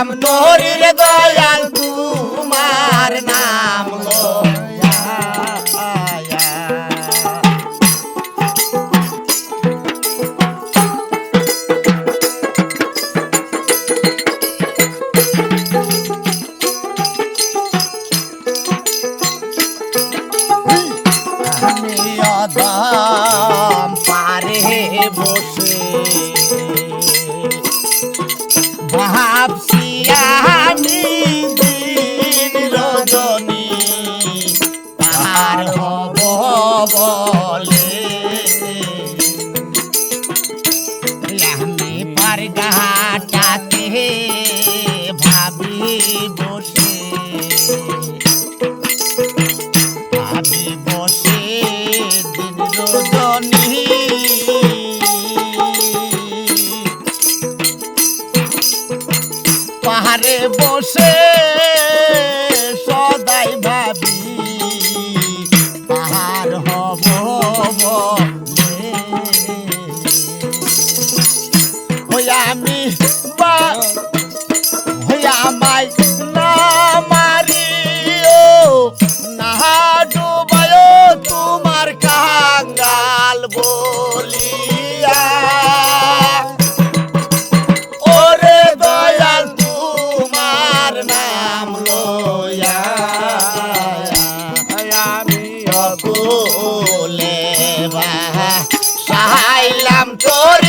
নাম তোর দয়াল তোমার নাম দাম পারে বসে। ভাবছি বসে সদাই ভাবি তাহার হব চাইলাম তোর